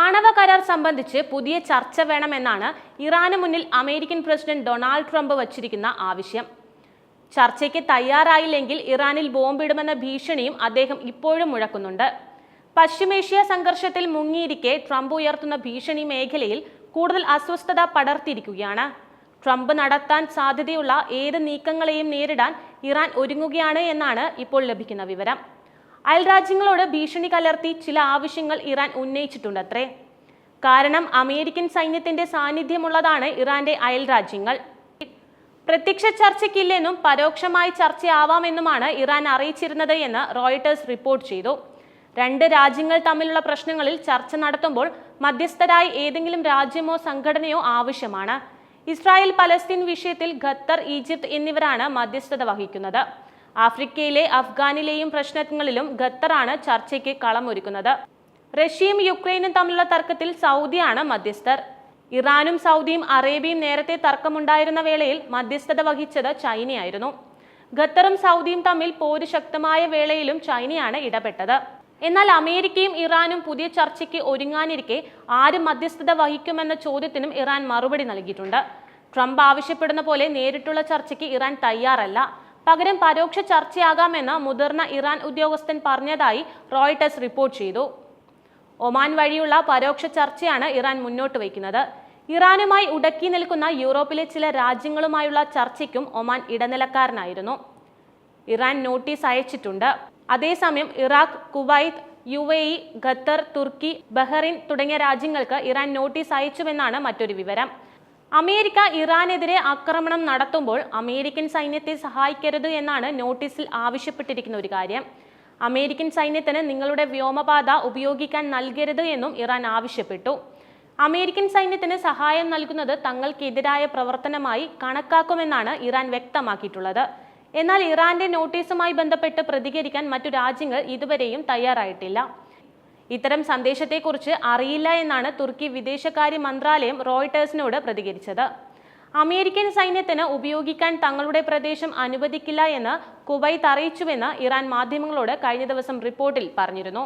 ആണവ കരാർ സംബന്ധിച്ച് പുതിയ ചർച്ച വേണമെന്നാണ് ഇറാന് മുന്നിൽ അമേരിക്കൻ പ്രസിഡന്റ് ഡൊണാൾഡ് ട്രംപ് വച്ചിരിക്കുന്ന ആവശ്യം. ചർച്ചയ്ക്ക് തയ്യാറായില്ലെങ്കിൽ ഇറാനിൽ ബോംബിടുമെന്ന ഭീഷണിയും അദ്ദേഹം ഇപ്പോഴും മുഴക്കുന്നുണ്ട്. പശ്ചിമേഷ്യ സംഘർഷത്തിൽ മുങ്ങിയിരിക്കെ ട്രംപ് ഉയർത്തുന്ന ഭീഷണി മേഖലയിൽ കൂടുതൽ അസ്വസ്ഥത പടർത്തിയിരിക്കുകയാണ്. ട്രംപ് നടത്താൻ സാധ്യതയുള്ള ഏത് നീക്കങ്ങളെയും നേരിടാൻ ഇറാൻ ഒരുങ്ങുകയാണ് എന്നാണ് ഇപ്പോൾ ലഭിക്കുന്ന വിവരം. അയൽരാജ്യങ്ങളോട് ഭീഷണി കലർത്തി ചില ആവശ്യങ്ങൾ ഇറാൻ ഉന്നയിച്ചിട്ടുണ്ടത്രേ. കാരണം അമേരിക്കൻ സൈന്യത്തിന്റെ സാന്നിധ്യമുള്ളതാണ് ഇറാന്റെ അയൽരാജ്യങ്ങൾ. പ്രത്യക്ഷ ചർച്ചയ്ക്കില്ലെന്നും പരോക്ഷമായി ചർച്ചയാവാമെന്നുമാണ് ഇറാൻ അറിയിച്ചിരുന്നത് എന്ന് റോയിട്ടേഴ്സ് റിപ്പോർട്ട് ചെയ്തു. രണ്ട് രാജ്യങ്ങൾ തമ്മിലുള്ള പ്രശ്നങ്ങളിൽ ചർച്ച നടത്തുമ്പോൾ മധ്യസ്ഥരായി ഏതെങ്കിലും രാജ്യമോ സംഘടനയോ ആവശ്യമാണ്. ഇസ്രായേൽ പലസ്തീൻ വിഷയത്തിൽ ഖത്തർ ഈജിപ്ത് എന്നിവരാണ് മധ്യസ്ഥത വഹിക്കുന്നത്. ആഫ്രിക്കയിലെ അഫ്ഗാനിലെയും പ്രശ്നങ്ങളിലും ഖത്തറാണ് ചർച്ചയ്ക്ക് കളമൊരുക്കുന്നത്. റഷ്യയും യുക്രൈനും തമ്മിലുള്ള തർക്കത്തിൽ സൗദിയാണ് മധ്യസ്ഥർ. ഇറാനും സൗദിയും അറേബ്യയും നേരത്തെ തർക്കമുണ്ടായിരുന്ന വേളയിൽ മധ്യസ്ഥത വഹിച്ചത് ചൈനയായിരുന്നു. ഖത്തറും സൗദിയും തമ്മിൽ പോര് ശക്തമായ വേളയിലും ചൈനയാണ് ഇടപെട്ടത്. എന്നാൽ അമേരിക്കയും ഇറാനും പുതിയ ചർച്ചയ്ക്ക് ഒരുങ്ങാനിരിക്കെ ആര് മധ്യസ്ഥത വഹിക്കുമെന്ന ചോദ്യത്തിനും ഇറാൻ മറുപടി നൽകിയിട്ടുണ്ട്. ട്രംപ് ആവശ്യപ്പെടുന്ന പോലെ നേരിട്ടുള്ള ചർച്ചയ്ക്ക് ഇറാൻ തയ്യാറല്ല. പകരം പരോക്ഷ ചർച്ചയാകാമെന്ന് മുതിർന്ന ഇറാൻ ഉദ്യോഗസ്ഥൻ പറഞ്ഞതായി റോയിട്ടേഴ്സ് റിപ്പോർട്ട് ചെയ്തു. ഒമാൻ വഴിയുള്ള പരോക്ഷ ചർച്ചയാണ് ഇറാൻ മുന്നോട്ട് വയ്ക്കുന്നത്. ഇറാനുമായി ഉടക്കി നിൽക്കുന്ന യൂറോപ്പിലെ ചില രാജ്യങ്ങളുമായുള്ള ചർച്ചയ്ക്കും ഒമാൻ ഇടനിലക്കാരനായിരുന്നു. ഇറാൻ നോട്ടീസ് അയച്ചിട്ടുണ്ട്. അതേസമയം Iraq Kuwait U A E Qatar Turkey Bahrain തുടങ്ങിയ രാജ്യങ്ങൾക്ക് ഇറാൻ നോട്ടീസ് അയച്ചുവെന്നാണ് മറ്റൊരു വിവരം. അമേരിക്ക ഇറാനെതിരെ ആക്രമണം നടത്തുമ്പോൾ അമേരിക്കൻ സൈന്യത്തെ സഹായിക്കരുത് എന്നാണ് നോട്ടീസിൽ ആവശ്യപ്പെട്ടിരിക്കുന്ന ഒരു കാര്യം. അമേരിക്കൻ സൈന്യത്തിന് നിങ്ങളുടെ വ്യോമപാത ഉപയോഗിക്കാൻ നൽകരുത് എന്നും ഇറാൻ ആവശ്യപ്പെട്ടു. അമേരിക്കൻ സൈന്യത്തിന് സഹായം നൽകുന്നത് തങ്ങൾക്കെതിരായ പ്രവർത്തനമായി കണക്കാക്കുമെന്നാണ് ഇറാൻ വ്യക്തമാക്കിയിട്ടുള്ളത്. എന്നാൽ ഇറാന്റെ നോട്ടീസുമായി ബന്ധപ്പെട്ട് പ്രതികരിക്കാൻ മറ്റു രാജ്യങ്ങൾ ഇതുവരെയും തയ്യാറായിട്ടില്ല. ഇത്തരം സന്ദേശത്തെക്കുറിച്ച് അറിയില്ല എന്നാണ് തുർക്കി വിദേശകാര്യ മന്ത്രാലയം റോയിട്ടേഴ്സിനോട് പ്രതികരിച്ചത്. അമേരിക്കൻ സൈന്യത്തിന് ഉപയോഗിക്കാൻ തങ്ങളുടെ പ്രദേശം അനുവദിക്കില്ല എന്ന് കുവൈത്ത് അറിയിച്ചുവെന്ന് ഇറാൻ മാധ്യമങ്ങളോട് കഴിഞ്ഞ ദിവസം റിപ്പോർട്ടിൽ പറഞ്ഞിരുന്നു.